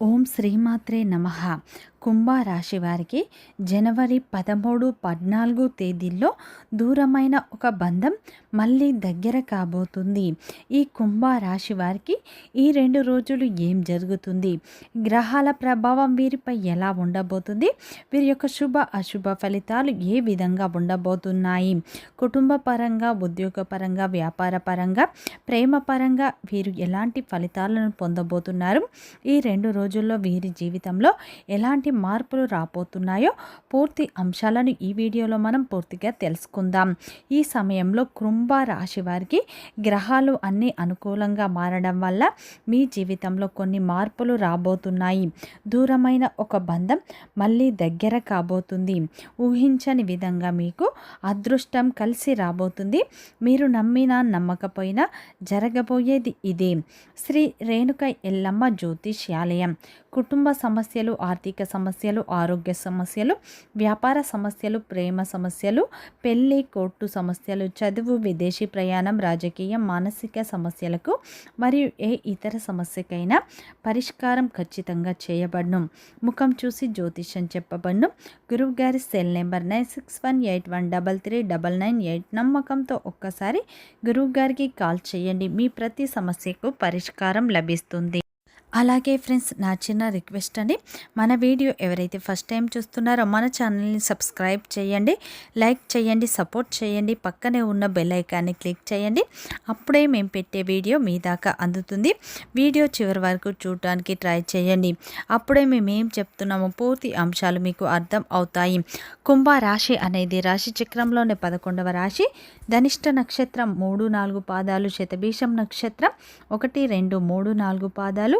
ఓం శ్రీమాత్రే నమ కుంభరాశి వారికి జనవరి పదమూడు పద్నాలుగు తేదీల్లో దూరమైన ఒక బంధం మళ్ళీ దగ్గర కాబోతుంది. ఈ కుంభరాశి వారికి ఈ రెండు రోజులు ఏం జరుగుతుంది? గ్రహాల ప్రభావం వీరిపై ఎలా ఉండబోతుంది? వీరి యొక్క శుభ అశుభ ఫలితాలు ఏ విధంగా ఉండబోతున్నాయి? కుటుంబ పరంగా ఉద్యోగపరంగా వ్యాపార పరంగా ప్రేమ పరంగా వీరు ఎలాంటి ఫలితాలను పొందబోతున్నారు? ఈ రెండు రోజుల్లో వీరి జీవితంలో ఎలాంటి మార్పులు రాబోతున్నాయో పూర్తి అంశాలను ఈ వీడియోలో మనం పూర్తిగా తెలుసుకుందాం. ఈ సమయంలో కృంభ రాశి వారికి గ్రహాలు అన్నీ అనుకూలంగా మారడం వల్ల మీ జీవితంలో కొన్ని మార్పులు రాబోతున్నాయి. దూరమైన ఒక బంధం మళ్ళీ దగ్గర కాబోతుంది. ఊహించని విధంగా మీకు అదృష్టం కలిసి రాబోతుంది. మీరు నమ్మినా నమ్మకపోయినా జరగబోయేది ఇదే. శ్రీ రేణుక ఎల్లమ్మ జ్యోతిష్యాలయం. కుటుంబ సమస్యలు ఆర్థిక సమస్యలు సమస్యలు ఆరోగ్య సమస్యలు వ్యాపార సమస్యలు ప్రేమ సమస్యలు పెళ్ళి కోర్టు సమస్యలు చదువు విదేశీ ప్రయాణం రాజకీయం మానసిక సమస్యలకు మరియు ఏ ఇతర సమస్యకైనా పరిష్కారం ఖచ్చితంగా చేయబడును. ముఖం చూసి జ్యోతిష్యం చెప్పబడును. గురువు గారి cell number nine six one eight one double three double nine eight నమ్మకంతో ఒక్కసారి గురువు గారికి కాల్ చేయండి. మీ ప్రతి సమస్యకు పరిష్కారం లభిస్తుంది. అలాగే ఫ్రెండ్స్ నా చిన్న రిక్వెస్ట్ అండి. మన వీడియో ఎవరైతే ఫస్ట్ టైం చూస్తున్నారో మన ఛానల్ని సబ్స్క్రైబ్ చేయండి. లైక్ చేయండి సపోర్ట్ చేయండి. పక్కనే ఉన్న బెల్ ఐకాన్ని క్లిక్ చేయండి. అప్పుడే మేము పెట్టే వీడియో మీ దాకా అందుతుంది. వీడియో చివరి వరకు చూడటానికి ట్రై చేయండి. అప్పుడే మేము ఏం చెప్తున్నామో పూర్తి అంశాలు మీకు అర్థం అవుతాయి. కుంభ రాశి అనేది రాశి చక్రంలోనే పదకొండవ రాశి. ధనిష్ట నక్షత్రం మూడు నాలుగు పాదాలు శతభీషం నక్షత్రం ఒకటి రెండు మూడు నాలుగు పాదాలు.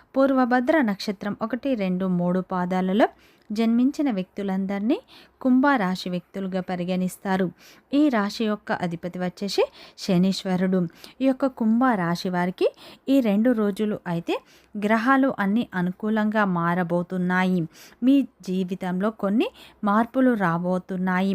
పూర్వభద్ర నక్షత్రం ఒకటి రెండు మూడు పాదాలలో జన్మించిన వ్యక్తులందరినీ కుంభరాశి వ్యక్తులుగా పరిగణిస్తారు. ఈ రాశి యొక్క అధిపతి వచ్చేసి శనీశ్వరుడు. ఈ యొక్క కుంభ రాశి వారికి ఈ రెండు రోజులు అయితే గ్రహాలు అన్నీ అనుకూలంగా మారబోతున్నాయి. మీ జీవితంలో కొన్ని మార్పులు రాబోతున్నాయి.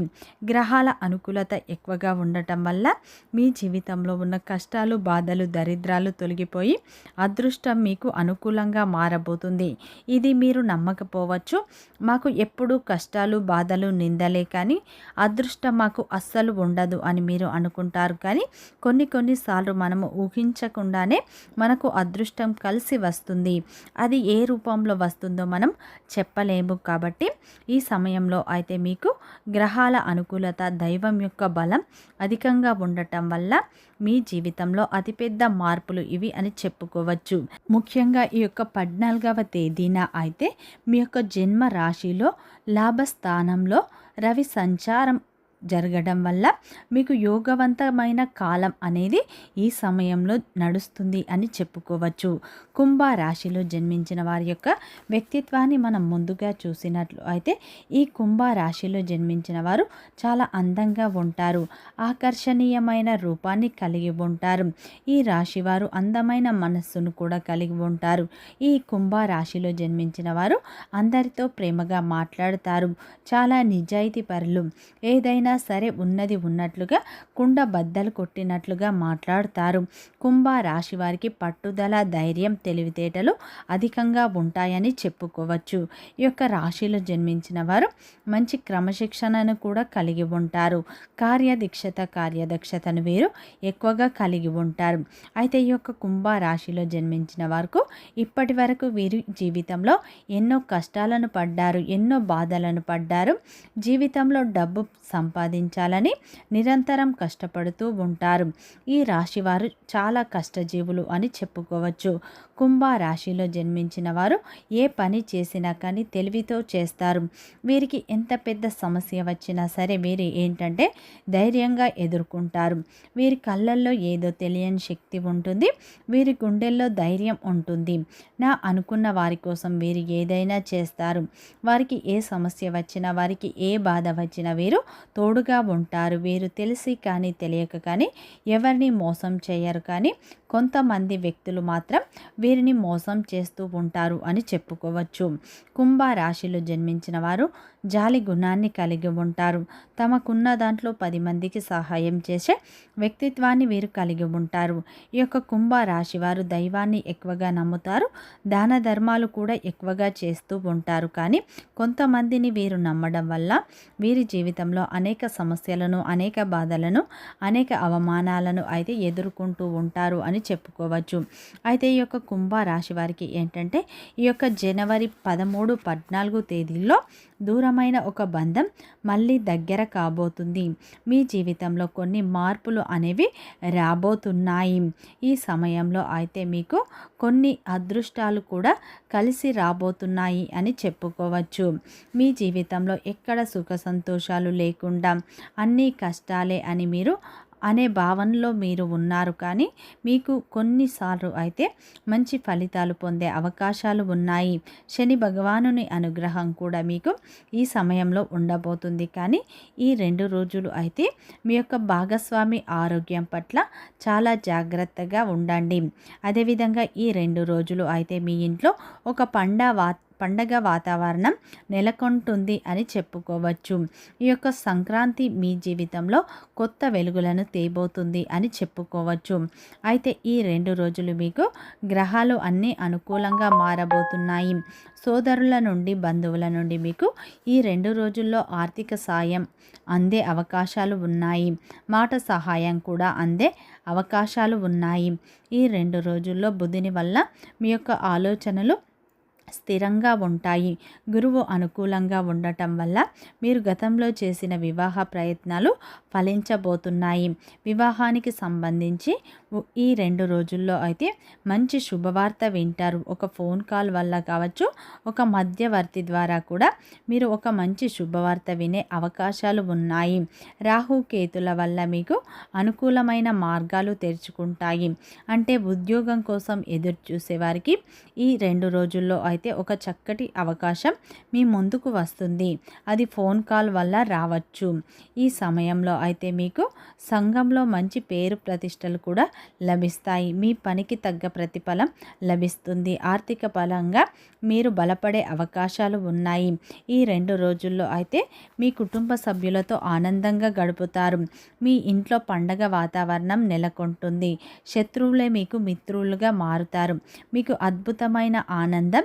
గ్రహాల అనుకూలత ఎక్కువగా ఉండటం వల్ల మీ జీవితంలో ఉన్న కష్టాలు బాధలు దరిద్రాలు తొలగిపోయి అదృష్టం మీకు అనుకూలంగా మారబోతుంది. ఇది మీరు నమ్మకపోవచ్చు. మాకు ఎప్పుడూ కష్టాలు బాధలు నిందలే కానీ అదృష్టం మాకు అస్సలు ఉండదు అని మీరు అనుకుంటారు కానీ కొన్ని కొన్నిసార్లు మనము ఊహించకుండానే మనకు అదృష్టం కలిసి వస్తుంది. అది ఏ రూపంలో వస్తుందో మనం చెప్పలేము కాబట్టి ఈ సమయంలో అయితే మీకు గ్రహాల అనుకూలత దైవం యొక్క బలం అధికంగా ఉండటం వల్ల మీ జీవితంలో అతిపెద్ద మార్పులు ఇవి అని చెప్పుకోవచ్చు. ముఖ్యంగా ఈ యొక్క పద్నాలుగవ తేదీన అయితే మీ యొక్క జన్మ రాశిలో లాభస్థానంలో రవి సంచారం జరగడం వల్ల మీకు యోగవంతమైన కాలం అనేది ఈ సమయంలో నడుస్తుంది అని చెప్పుకోవచ్చు. కుంభ రాశిలో జన్మించిన వారి యొక్క వ్యక్తిత్వాన్ని మనం ముందుగా చూసినట్లు అయితే ఈ కుంభ రాశిలో జన్మించిన వారు చాలా అందంగా ఉంటారు. ఆకర్షణీయమైన రూపాన్ని కలిగి ఉంటారు. ఈ రాశి వారు అందమైన మనస్సును కూడా కలిగి ఉంటారు. ఈ కుంభ రాశిలో జన్మించిన వారు అందరితో ప్రేమగా మాట్లాడతారు. చాలా నిజాయితీ పరులు ఏదైనా సరే ఉన్నది ఉన్నట్లుగా కుండ బద్దలు కొట్టినట్లుగా మాట్లాడుతారు. కుంభ రాశి వారికి పట్టుదల ధైర్యం తెలివితేటలు అధికంగా ఉంటాయని చెప్పుకోవచ్చు. ఈ యొక్క రాశిలో జన్మించిన వారు మంచి క్రమశిక్షణను కూడా కలిగి ఉంటారు. కార్యదీక్షత కార్యదక్షతను వీరు ఎక్కువగా కలిగి ఉంటారు. అయితే ఈ యొక్క కుంభ రాశిలో జన్మించిన వారికి ఇప్పటి వరకు వీరి జీవితంలో ఎన్నో కష్టాలను పడ్డారు ఎన్నో బాధలను పడ్డారు. జీవితంలో డబ్బు సంపాదించాలని నిరంతరం కష్టపడుతూ ఉంటారు. ఈ రాశివారు చాలా కష్టజీవులు అని చెప్పుకోవచ్చు. కుంభ రాశిలో జన్మించిన వారు ఏ పని చేసినా కానీ తెలివితో చేస్తారు. వీరికి ఎంత పెద్ద సమస్య వచ్చినా సరే వీరు ఏంటంటే ధైర్యంగా ఎదుర్కొంటారు. వీరి కళ్ళల్లో ఏదో తెలియని శక్తి ఉంటుంది. వీరి గుండెల్లో ధైర్యం ఉంటుంది. నా అనుకున్న వారి కోసం వీరు ఏదైనా చేస్తారు. వారికి ఏ సమస్య వచ్చినా వారికి ఏ బాధ వచ్చినా వీరు తోడుగా ఉంటారు. వీరు తెలిసి కానీ తెలియక కానీ ఎవరిని మోసం చేయరు కానీ కొంతమంది వ్యక్తులు మాత్రం వీరిని మోసం చేస్తూ ఉంటారు అని చెప్పుకోవచ్చు. కుంభ రాశిలో జన్మించిన వారు జాలి గుణాన్ని కలిగి ఉంటారు. తమకున్న దాంట్లో పది మందికి సహాయం చేసే వ్యక్తిత్వాన్ని వీరు కలిగి ఉంటారు. ఈ యొక్క కుంభ రాశి వారు దైవాన్ని ఎక్కువగా నమ్ముతారు. దాన ధర్మాలు కూడా ఎక్కువగా చేస్తూ ఉంటారు. కానీ కొంతమందిని వీరు నమ్మడం వల్ల వీరి జీవితంలో అనేక సమస్యలను అనేక బాధలను అనేక అవమానాలను అయితే ఎదుర్కొంటూ ఉంటారు అని చెప్పుకోవచ్చు. అయితే ఈ యొక్క కుంభ రాశి వారికి ఏంటంటే ఈ యొక్క జనవరి పదమూడు పద్నాలుగు తేదీల్లో దూరం దూరమైన ఒక బంధం మళ్ళీ దగ్గర కాబోతుంది. మీ జీవితంలో కొన్ని మార్పులు అనేవి రాబోతున్నాయి. ఈ సమయంలో అయితే మీకు కొన్ని అదృష్టాలు కూడా కలిసి రాబోతున్నాయి అని చెప్పుకోవచ్చు. మీ జీవితంలో ఎక్కడ సుఖ సంతోషాలు లేకుండా అన్నీ కష్టాలే అని మీరు అనే భావనలో మీరు ఉన్నారు. కానీ మీకు కొన్నిసార్లు అయితే మంచి ఫలితాలు పొందే అవకాశాలు ఉన్నాయి. శని భగవానుని అనుగ్రహం కూడా మీకు ఈ సమయంలో ఉండబోతుంది. కానీ ఈ రెండు రోజులు అయితే మీ యొక్క భాగస్వామి ఆరోగ్యం పట్ల చాలా జాగ్రత్తగా ఉండండి. అదేవిధంగా ఈ రెండు రోజులు అయితే మీ ఇంట్లో ఒక పండ వా పండగ వాతావరణం నెలకొంటుంది అని చెప్పుకోవచ్చు. ఈ యొక్క సంక్రాంతి మీ జీవితంలో కొత్త వెలుగులను తేబోతుంది అని చెప్పుకోవచ్చు. అయితే ఈ రెండు రోజులు మీకు గ్రహాలు అన్నీ అనుకూలంగా మారబోతున్నాయి. సోదరుల నుండి బంధువుల నుండి మీకు ఈ రెండు రోజుల్లో ఆర్థిక సాయం అందే అవకాశాలు ఉన్నాయి. మాట సహాయం కూడా అందే అవకాశాలు ఉన్నాయి. ఈ రెండు రోజుల్లో బుద్ధిని వల్ల మీ యొక్క ఆలోచనలు స్థిరంగా ఉంటాయి. గురువు అనుకూలంగా ఉండటం వల్ల మీరు గతంలో చేసిన వివాహ ప్రయత్నాలు ఫలించబోతున్నాయి. వివాహానికి సంబంధించి ఈ రెండు రోజుల్లో అయితే మంచి శుభవార్త వింటారు. ఒక ఫోన్ కాల్ వల్ల కావచ్చు ఒక మధ్యవర్తి ద్వారా కూడా మీరు ఒక మంచి శుభవార్త వినే అవకాశాలు ఉన్నాయి. రాహు కేతుల వల్ల మీకు అనుకూలమైన మార్గాలు తెరుచుకుంటాయి. అంటే ఉద్యోగం కోసం ఎదురు చూసేవారికి ఈ రెండు రోజుల్లో అయితే ఒక చక్కటి అవకాశం మీ ముందుకు వస్తుంది. అది ఫోన్ కాల్ వల్ల రావచ్చు. ఈ సమయంలో అయితే మీకు సంఘంలో మంచి పేరు ప్రతిష్టలు కూడా లభిస్తాయి. మీ పనికి తగ్గ ప్రతిఫలం లభిస్తుంది. ఆర్థిక పరంగా మీరు బలపడే అవకాశాలు ఉన్నాయి. ఈ రెండు రోజుల్లో అయితే మీ కుటుంబ సభ్యులతో ఆనందంగా గడుపుతారు. మీ ఇంట్లో పండగ వాతావరణం నెలకొంటుంది. శత్రువులే మీకు మిత్రులుగా మారుతారు. మీకు అద్భుతమైన ఆనందం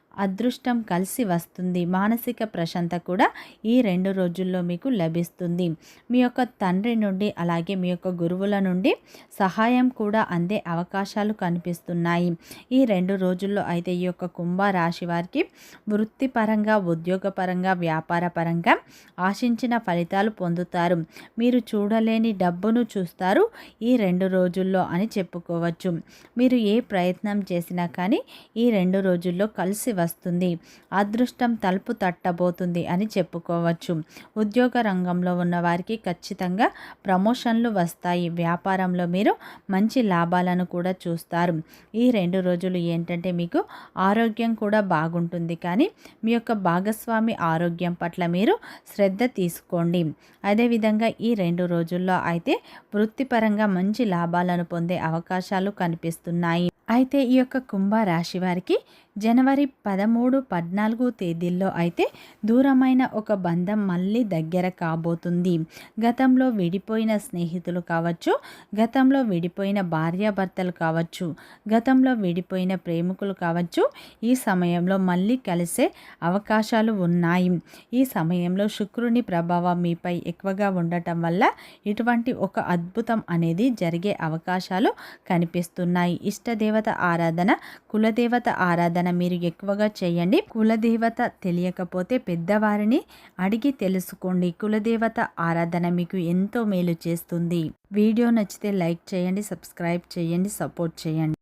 అదృష్టం కలిసి వస్తుంది. మానసిక ప్రశాంత కూడా ఈ రెండు రోజుల్లో మీకు లభిస్తుంది. మీ యొక్క తండ్రి నుండి అలాగే మీ యొక్క గురువుల నుండి సహాయం కూడా అందే అవకాశాలు కనిపిస్తున్నాయి. ఈ రెండు రోజుల్లో అయితే ఈ యొక్క కుంభ రాశి వారికి వృత్తిపరంగా ఉద్యోగపరంగా వ్యాపారపరంగా ఆశించిన ఫలితాలు పొందుతారు. మీరు చూడలేని డబ్బును చూస్తారు ఈ రెండు రోజుల్లో అని చెప్పుకోవచ్చు. మీరు ఏ ప్రయత్నం చేసినా కానీ ఈ రెండు రోజుల్లో కలిసి వస్తుంది. అదృష్టం తలుపు తట్టబోతుంది అని చెప్పుకోవచ్చు. ఉద్యోగ రంగంలో ఉన్న వారికి ఖచ్చితంగా ప్రమోషన్లు వస్తాయి. వ్యాపారంలో మీరు మంచి లాభాలను కూడా చూస్తారు. ఈ రెండు రోజులు ఏంటంటే మీకు ఆరోగ్యం కూడా బాగుంటుంది. కానీ మీ యొక్క భాగస్వామి ఆరోగ్యం పట్ల మీరు శ్రద్ధ తీసుకోండి. అదేవిధంగా ఈ రెండు రోజుల్లో అయితే వృత్తిపరంగా మంచి లాభాలను పొందే అవకాశాలు కనిపిస్తున్నాయి. అయితే ఈ యొక్క కుంభ రాశి వారికి జనవరి పదమూడు పద్నాలుగు తేదీల్లో అయితే దూరమైన ఒక బంధం మళ్ళీ దగ్గర కాబోతుంది. గతంలో విడిపోయిన స్నేహితులు కావచ్చు గతంలో విడిపోయిన భార్యాభర్తలు కావచ్చు గతంలో విడిపోయిన ప్రేమికులు కావచ్చు ఈ సమయంలో మళ్ళీ కలిసే అవకాశాలు ఉన్నాయి. ఈ సమయంలో శుక్రుని ప్రభావం మీపై ఎక్కువగా ఉండటం వల్ల ఇటువంటి ఒక అద్భుతం అనేది జరిగే అవకాశాలు కనిపిస్తున్నాయి. ఇష్టదేవత ఆరాధన కులదేవత ఆరాధన ఆరాధన మీరు ఎక్కువగా చేయండి. కులదేవత తెలియకపోతే పెద్దవారిని అడిగి తెలుసుకోండి. కులదేవత ఆరాధన మీకు ఎంతో మేలు చేస్తుంది. వీడియో నచ్చితే లైక్ చేయండి సబ్స్క్రైబ్ చేయండి సపోర్ట్ చేయండి.